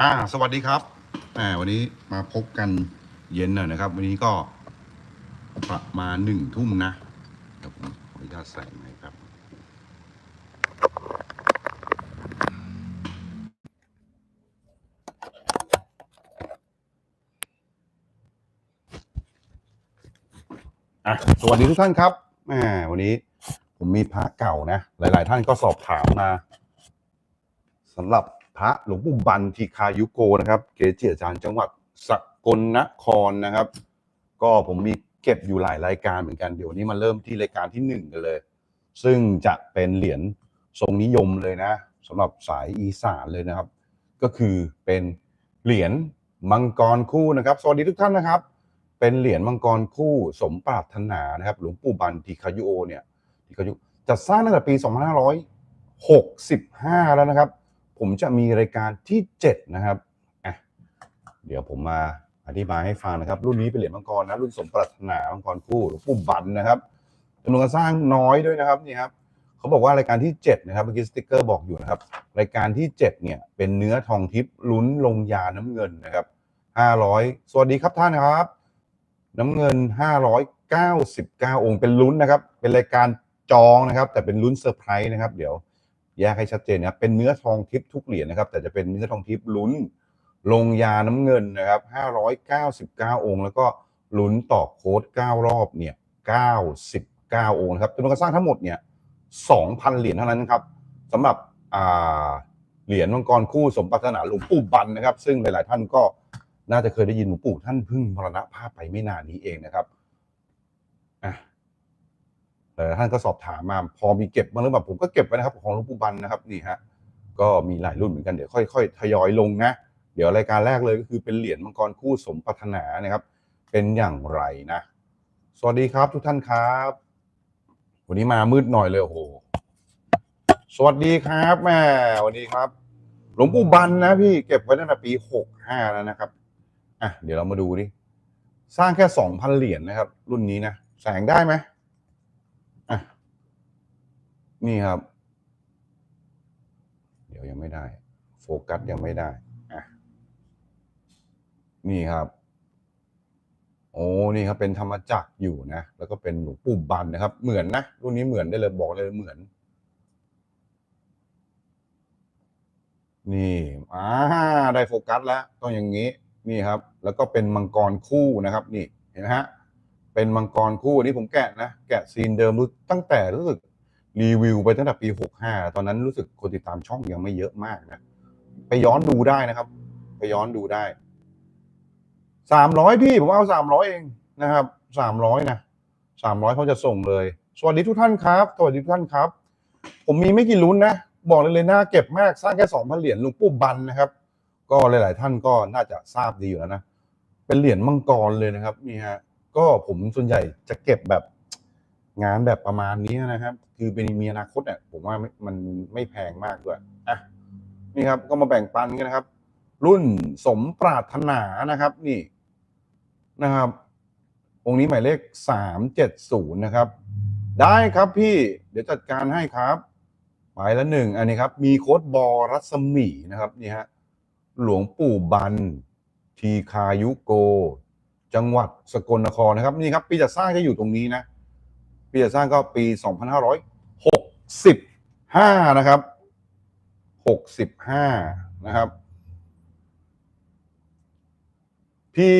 อ่า สวัสดีครับอ่าวันนี้มาพบกันเย็นหน่อยนะครับ วันนี้ก็ประมาณหนึ่งทุ่มนะเดี๋ยวผมขออนุญาตใส่ไหมครับ อะ สวัสดีทุกท่านครับแหมวันนี้ผมมีพระเก่านะ หลาย ๆ ท่านก็สอบถามมาสำหรับ พระหลวงปู่บันทีคายุโกนะครับ เกจิอาจารย์จังหวัดสกลนครนะครับ ก็ผมมีเก็บอยู่หลายรายการเหมือนกันเดี๋ยวนี้มาเริ่มที่รายการที่หนึ่งกันเลย ซึ่งจะเป็นเหรียญทรงนิยมเลยนะสำหรับสายอีสานเลยนะครับ ก็คือเป็นเหรียญมังกรคู่นะครับ สวัสดีทุกท่านนะครับ เป็นเหรียญมังกรคู่สมปรารถนานะครับ หลวงปู่บันทีคายุโอเนี่ยทีคายุจัดสร้างตั้งแต่ปี 2565 แล้วนะครับ ผมจะมีรายการที่ 7 นะครับอะเดี๋ยวผมมาอธิบายให้ฟังนะครับ รุ่นนี้เป็นเหรียญมังกรนะรุ่นสมปรารถนามังกรคู่หลวงปู่บันนะครับจำนวนการสร้างน้อยด้วยนะครับนี่ครับเขาบอกว่ารายการที่ 7 นะครับเมื่อกี้สติ๊กเกอร์บอกอยู่นะครับ รายการที่ 7 เนี่ย เป็นเนื้อทองทิพย์ลุ้นลงยาน้ำเงินนะครับ 500 สวัสดีครับท่านครับ น้ำเงิน 599 องค์เป็นลุ้นนะครับ เป็นรายการจองนะครับ แต่เป็นลุ้นเซอร์ไพรส์นะครับ เดี๋ยว แยกให้ชัดเจนนะครับเป็นเนื้อทองทิพย์ทุกเหรียญนะครับ แต่จะเป็นเนื้อทองทิพย์ลุ้นลงยาน้ำเงินนะครับ599 องค์ แล้วก็ลุ้นต่อโค้ด9รอบเนี่ย99 องค์นะครับจำนวนการสร้างทั้งหมดเนี่ย2,000 เหรียญเท่านั้นครับสำหรับเหรียญมังกรคู่สมปรารถนาหลวงปู่บันนะครับ ซึ่งหลาย ๆ ท่านก็น่าจะเคยได้ยินหลวงปู่ท่านเพิ่งมรณภาพไปไม่นานนี้เองนะครับอะ หลายๆท่านก็สอบถามมาพอมีเก็บมาหรือเปล่าผมก็เก็บไว้นะครับของหลวงปู่บันนะครับนี่ฮะก็มีหลายรุ่นเหมือนกันเดี๋ยวค่อย ๆ ทยอยลงนะ เดี๋ยวรายการแรกเลยก็คือเป็นเหรียญมังกรคู่สมปรารถนานะครับ เป็นอย่างไรนะ สวัสดีครับทุกท่านครับ วันนี้มามืดหน่อยเลยโอ้โหสวัสดีครับแม่วันนี้ครับ หลวงปู่บันนะพี่เก็บไว้ตั้งแต่ปีหกห้าแล้วนะครับอะเดี๋ยวเรามาดูดิสร้างแค่สองพันเหรียญนะครับ รุ่นนี้นะแสงได้ไหม นี่ครับ เดี๋ยวยังไม่ได้ โฟกัสยังไม่ได้อะนี่ครับ โอ้นี่ครับเป็นธรรมจักรอยู่นะ แล้วก็เป็นหลวงปู่บันนะครับ เหมือนนะรุ่นนี้เหมือนได้เลยบอกเลยเหมือน นี่อ่าได้โฟกัสแล้วต้องอย่างนี้ นี่ครับ แล้วก็เป็นมังกรคู่นะครับ นี่เห็นไหมฮะเป็นมังกรคู่อันนี้ผมแกะนะ แกะซีนเดิมรู้ตั้งแต่รู้สึก รีวิวไปตั้งแต่ปีหกห้าตอนนั้นรู้สึกคนติดตามช่องยังไม่เยอะมากนะ ไปย้อนดูได้นะครับ ไปย้อนดูได้ สามร้อยพี่ ผมเอาสามร้อยเองนะครับ สามร้อยนะ สามร้อยเขาจะส่งเลย สวัสดีทุกท่านครับ สวัสดีทุกท่านครับ ผมมีไม่กี่ลุ้นนะ บอกเลยเลยน่าเก็บมาก สร้างแค่สองพันเหรียญลุงปู่บันนะครับ ก็หลาย ๆ ท่านก็น่าจะทราบดีอยู่แล้วนะ เป็นเหรียญมังกรเลยนะครับ นี่ฮะ ก็ผมส่วนใหญ่จะเก็บแบบ งานแบบประมาณนี้นะครับ คือเป็นมีอนาคตเนี่ยผมว่ามันไม่แพงมากด้วยอะนี่ครับก็มาแบ่งปันกันนะครับ รุ่นสมปรารถนานะครับ นี่นะครับ องค์นี้หมายเลขสามเจ็ดศูนย์นะครับ ได้ครับพี่เดี๋ยวจัดการให้ครับไปแล้วหนึ่งอันนี้ครับ มีโค้ดบอรัศมีนะครับนี่ฮะหลวงปู่บัน ทีคายุโก จังหวัดสกลนครนะครับ นี่ครับปีจัดสร้างจะอยู่ตรงนี้นะ ปีจัดสร้างก็ปี 2565 นะครับ 65 นะครับ พี่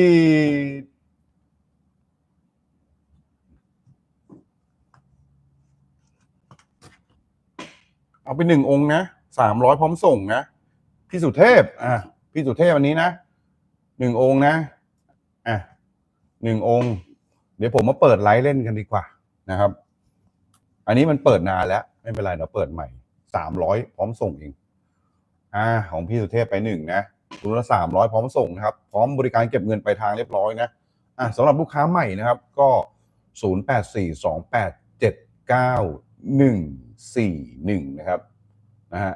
เอาไปหนึ่งองค์นะสามร้อยพร้อมส่งนะ พี่สุเทพ อะ พี่สุเทพวันนี้นะหนึ่งองค์นะ อะหนึ่งองค์ เดี๋ยวผมมาเปิดไลฟ์เล่นกันดีกว่า นะครับ อันนี้มันเปิดนานแล้ว ไม่เป็นไรเดี๋ยวเปิดใหม่สามร้อยพร้อมส่งเอง อ่า ของพี่สุเทพไปหนึ่งนะรุ่นละสามร้อยพร้อมส่งนะครับ พร้อมบริการเก็บเงินไปลายทางเรียบร้อยนะ อะสำหรับลูกค้าใหม่นะครับ ก็ศูนย์แปดสี่สองแปดเจ็ดเก้าหนึ่งสี่หนึ่งนะครับ นะฮะ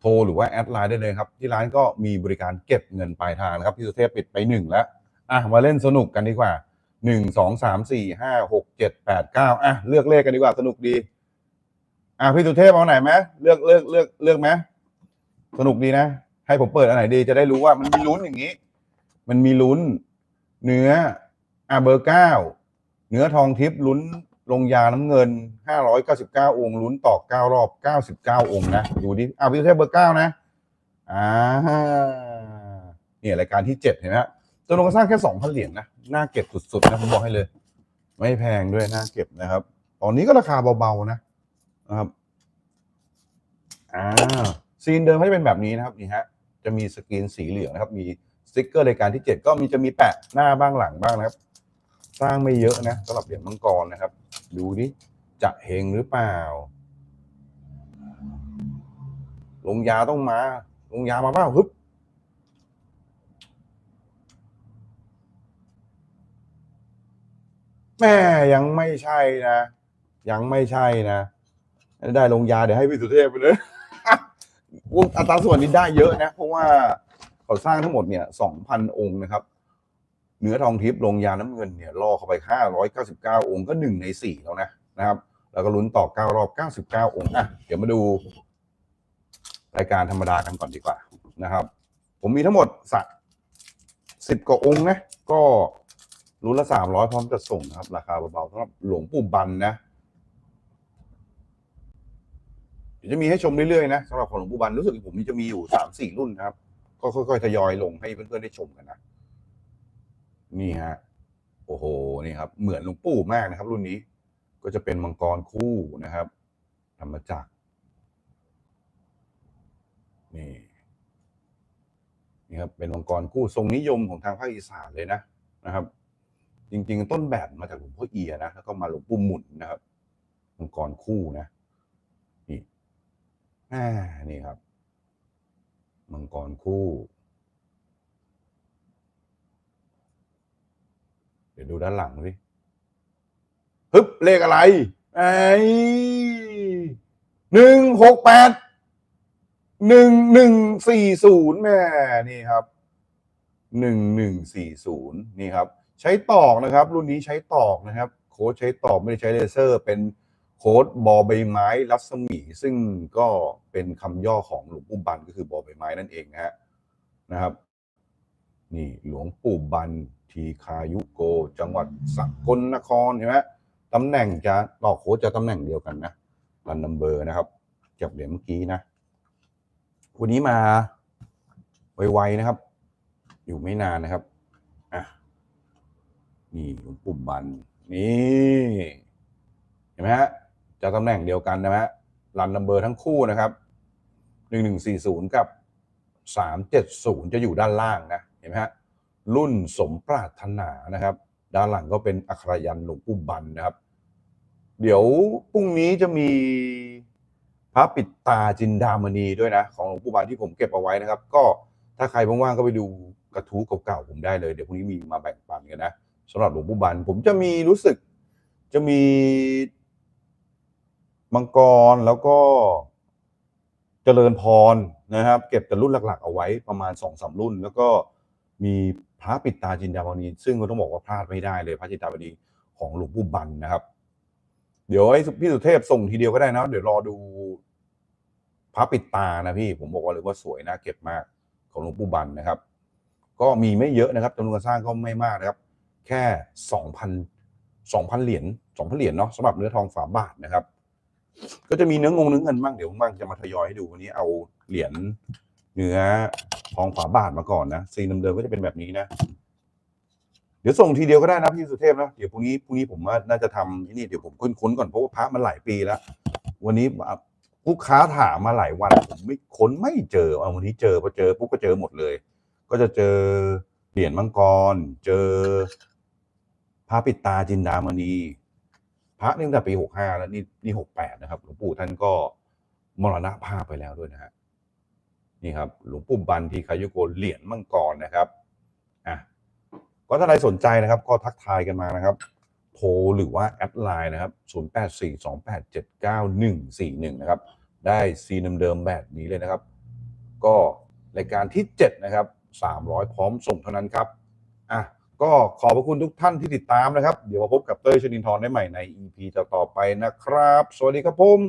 โทรหรือว่าแอดไลน์ได้เลยครับ ที่ร้านก็มีบริการเก็บเงินปลายทางนะครับ พี่สุเทพปิดไปหนึ่งแล้ว อะ มาเล่นสนุกกันดีกว่า หนึ่งสองสามสี่ห้าหกเจ็ดแปดเก้าอะเลือกเลขกันดีกว่าสนุกดี อะพี่สุเทพเอาไหนไหมเลือกเลือกเลือกเลือกไหมสนุกดีนะ ให้ผมเปิดอันไหนดีจะได้รู้ว่ามันมีลุ้นอย่างนี้ มันมีลุ้น เนื้ออาเบอร์เก้าเนื้อทองทิพย์ลุ้นลงยาน้ำเงินห้าร้อยเก้าสิบเก้าองค์ลุ้นต่อเก้ารอบเก้าสิบเก้าองค์นะดูดิอ่าพิเศษเบอร์เก้านะอ่าเนี่ยรายการที่เจ็ดเห็นไหมฮะ จำนวนการสร้างแค่สองพันเหรียญนะน่าเก็บสุดๆนะผมบอกให้เลย ไม่แพงด้วยน่าเก็บนะครับ ตอนนี้ก็ราคาเบาๆนะนะครับอ่าซีนเดิมก็จะเป็นแบบนี้นะครับนี่ฮะจะมีสกรีนสีเหลืองนะครับ มีสติ๊กเกอร์รายการที่ 7 ก็มีจะมีแปะหน้าบ้างหลังบ้างนะครับ สร้างไม่เยอะนะสำหรับเหรียญมังกรนะครับ ดูดิจะเฮงหรือเปล่า ลงยาต้องมา ลงยามาเปล่าฮึบ แม่ยังไม่ใช่นะ ยังไม่ใช่นะ ได้ลงยาเดี๋ยวให้พี่สุเทพไปเลย วงอัตราส่วนนี้ได้เยอะนะ เพราะว่าเขาสร้างทั้งหมดเนี่ยสองพันองค์นะครับ เนื้อทองทิพย์ลงยาน้ำเงินเนี่ยล่อเข้าไปห้าร้อยเก้าสิบเก้าองค์ก็หนึ่งในสี่แล้วนะนะครับ แล้วก็ลุ้นต่อเก้ารอบเก้าสิบเก้าองค์อะเดี๋ยวมาดูรายการธรรมดากันก่อนดีกว่านะครับ ผมมีทั้งหมดสักสิบกว่าองค์นะ ก็ รุ่นละสามร้อยพร้อมจะส่งนะครับ ราคาเบาๆสำหรับหลวงปู่บันนะเดี๋ยวจะมีให้ชมเรื่อยๆนะสำหรับของหลวงปู่บันรู้สึกผมจะมีอยู่สามสี่รุ่นนะครับ ก็ค่อยๆทยอยลงให้เพื่อนๆได้ชมกันนะนี่ฮะโอ้โหนี่ครับ เหมือนหลวงปู่มากนะครับ รุ่นนี้ ก็จะเป็นมังกรคู่นะครับทำมาจากนี่นี่ครับเป็นมังกรคู่ทรงนิยมของทางภาคอีสานเลยนะนะครับ จริง ๆ ต้นแบบมาจากหลวงพ่อเอียนะแล้วก็มาหลวงปู่หมุนนะครับมังกรคู่นะนี่อ่านี่ครับ มังกรคู่ เดี๋ยวดูด้านหลังสิฮึบเลขอะไรไอ้หนึ่งหกแปดหนึ่งหนึ่งสี่ศูนย์แม่นี่ครับหนึ่งหนึ่งสี่ศูนย์นี่ครับ ใช้ตอกนะครับ รุ่นนี้ใช้ตอกนะครับ โค้ดใช้ตอกไม่ได้ใช้เลเซอร์ เป็นโค้ดบอใบไม้รัศมี ซึ่งก็เป็นคำย่อของหลวงปู่บันก็คือบอใบไม้นั่นเองนะฮะนะครับ นี่หลวงปู่บันทีคายุโก จังหวัดสกลนครเห็นไหมตำแหน่งจะต่อโค้ดจะตำแหน่งเดียวกันนะรันนัมเบอร์นะครับกับเหรียญเมื่อกี้นะวันนี้มาไวๆนะครับ อยู่ไม่นานนะครับอะ นี่หลวงปู่บันนี่เห็นไหมฮะจะตำแหน่งเดียวกันนะฮะรันนัมเบอร์ทั้งคู่นะครับหนึ่งหนึ่งสี่ศูนย์กับสามเจ็ดศูนย์จะอยู่ด้านล่างนะเห็นไหมฮะรุ่นสมปรารถนานะครับ ด้านหลังก็เป็นอัครยันหลวงปู่บันนะครับ เดี๋ยวพรุ่งนี้จะมีพระปิดตาจินดามณีด้วยนะ ของหลวงปู่บันที่ผมเก็บเอาไว้นะครับ ก็ถ้าใครว่างๆก็ไปดูกระทู้เก่าๆผมได้เลย เดี๋ยวพรุ่งนี้มีมาแบ่งปันกันนะ สำหรับหลวงปู่บัน ผมจะมีรู้สึกจะมีมังกรแล้วก็เจริญพรนะครับ เก็บแต่รุ่นหลัก ๆ เอาไว้ประมาณสองสามรุ่น แล้วก็มีพระปิดตาจินดามณีซึ่งก็ต้องบอกว่าพลาดไม่ได้เลยพระจินดามณีของหลวงปู่บันนะครับ เดี๋ยวให้พี่สุเทพส่งทีเดียวก็ได้นะเดี๋ยวรอดูพระปิดตานะพี่ผมบอกว่าเลยว่าสวยนะเก็บมากของหลวงปู่บันนะครับ ก็มีไม่เยอะนะครับจำนวนการสร้างก็ไม่มากนะครับ แค่สองพันสองพันเหรียญสองพันเหรียญเนาะสำหรับเนื้อทองฝาบาทนะครับ ก็จะมีเนื้องงเนื้อเงินบ้างเดี๋ยวบ้างจะมาทยอยให้ดูวันนี้เอาเหรียญเนื้อทองฝาบาทมาก่อนนะซีนเดิมๆก็จะเป็นแบบนี้นะ เดี๋ยวส่งทีเดียวก็ได้นะพี่สุเทพนะเดี๋ยวพรุ่งนี้พรุ่งนี้ผมว่าน่าจะทำนี่เดี๋ยวผมค้นๆก่อนเพราะว่าพระมันหลายปีแล้ววันนี้ลูกค้าถามมาหลายวันผมไม่ค้นไม่เจอเอาวันนี้เจอพอเจอปุ๊บก็เจอหมดเลย ก็จะเจอ เหรียญมังกร เจอ พระปิดตาจินดามณี พระนี่ตั้งแต่ปีหกห้าแล้วนี่นี่หกแปดนะครับหลวงปู่ท่านก็มรณภาพไปแล้วด้วยนะฮะนี่ครับ หลวงปู่บันทีคายโกเหรียญมังกรนะครับอะก็ถ้าใครสนใจนะครับ ก็ทักทายกันมานะครับ โทรหรือว่าแอดไลน์นะครับ 0842879141 นะครับ ได้ซีนเดิมๆแบบนี้เลยนะครับ ก็รายการที่ 7 นะครับ 300 พร้อมส่งเท่านั้นครับอะก็ขอบพระคุณทุกท่านที่ติดตามนะครับ เดี๋ยวมาพบกับเต้ยชนินทร์ได้ใหม่ใน EP ต่อๆไปนะครับ สวัสดีครับผม